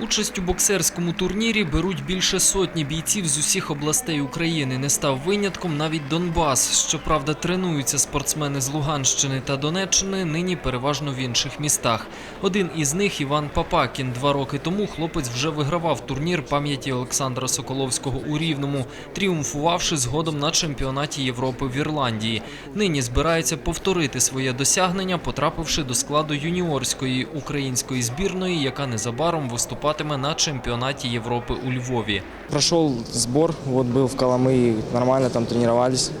Участь у боксерському турнірі беруть більше сотні бійців з усіх областей України. Не став винятком навіть Донбас. Щоправда, тренуються спортсмени з Луганщини та Донеччини нині переважно в інших містах. Один із них Іван Папакін. Два роки тому хлопець вже вигравав турнір пам'яті Олександра Соколовського у Рівному, тріумфувавши згодом на чемпіонаті Європи в Ірландії. Нині збирається повторити своє досягнення, потрапивши до складу юніорської української збірної, яка незабаром виступатиме на чемпіонаті Європи у Львові. Прошел сбор, вот был в Коломы, нормально там тренировались.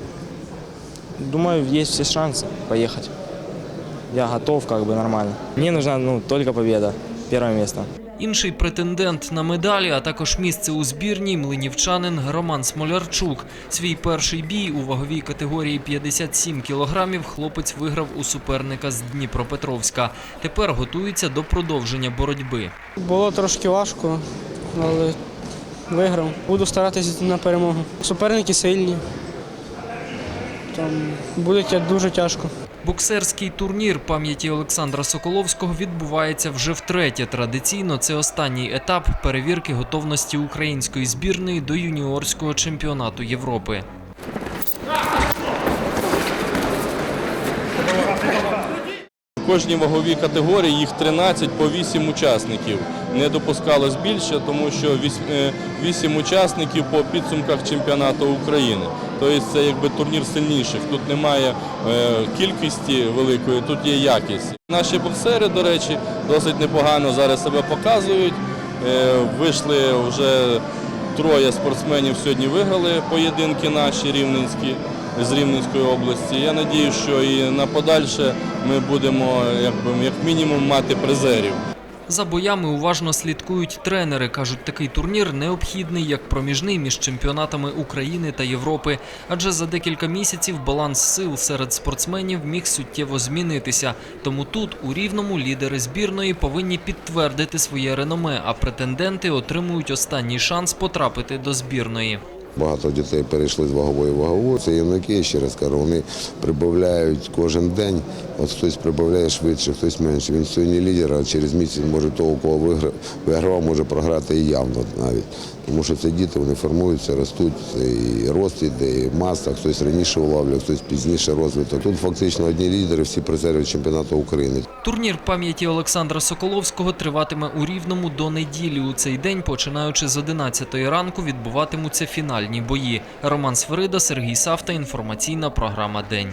Думаю, есть все шансы поехать. Я готов, как бы нормально. Мне нужна ну, только победа, первое место. Інший претендент на медалі, а також місце у збірній млинівчанин Роман Смолярчук. Свій перший бій у ваговій категорії 57 кілограмів хлопець виграв у суперника з Дніпропетровська. Тепер готується до продовження боротьби. Було трошки важко, але виграв. Буду старатися на перемогу. Суперники сильні. Там буде дуже тяжко. Боксерський турнір пам'яті Олександра Соколовського відбувається вже втретє. Традиційно це останній етап перевірки готовності української збірної до юніорського чемпіонату Європи. В кожній ваговій категорії їх 13 по 8 учасників. Не допускалось більше, тому що 8 учасників по підсумках чемпіонату України. Тобто це якби турнір сильніших. Тут немає е, кількості великої, тут є якість. Наші боксери, до речі, досить непогано зараз себе показують. Е, Вийшли вже троє спортсменів сьогодні виграли поєдинки наші рівненські з Рівненської області. Я надію, що і на подальше ми будемо як мінімум мати призерів. За боями уважно слідкують тренери. кажуть, такий турнір необхідний як проміжний між чемпіонатами України та Європи. Адже за декілька місяців баланс сил серед спортсменів міг суттєво змінитися. Тому тут, у рівному, лідери збірної повинні підтвердити своє реноме, а претенденти отримують останній шанс потрапити до збірної. Багато дітей перейшли з вагової в вагову. Це юнаки, ще раз кажу, вони прибавляють кожен день. От хтось прибавляє швидше, хтось менше. Він сьогодні лідер, а через місяць може того, кого виграв, виграв, може програти і явно навіть. Тому що це діти, вони формуються, ростуть, і рост іде, і маса, хтось раніше улавлює, хтось пізніше розвиток. Тут фактично одні лідери, всі призери чемпіонату України. Турнір пам'яті Олександра Соколовського триватиме у Рівному до неділі. У цей день, починаючи з 11 ранку, відбуватимуться фінальні бої. Роман Сверида, Сергій Савта. Інформаційна програма День.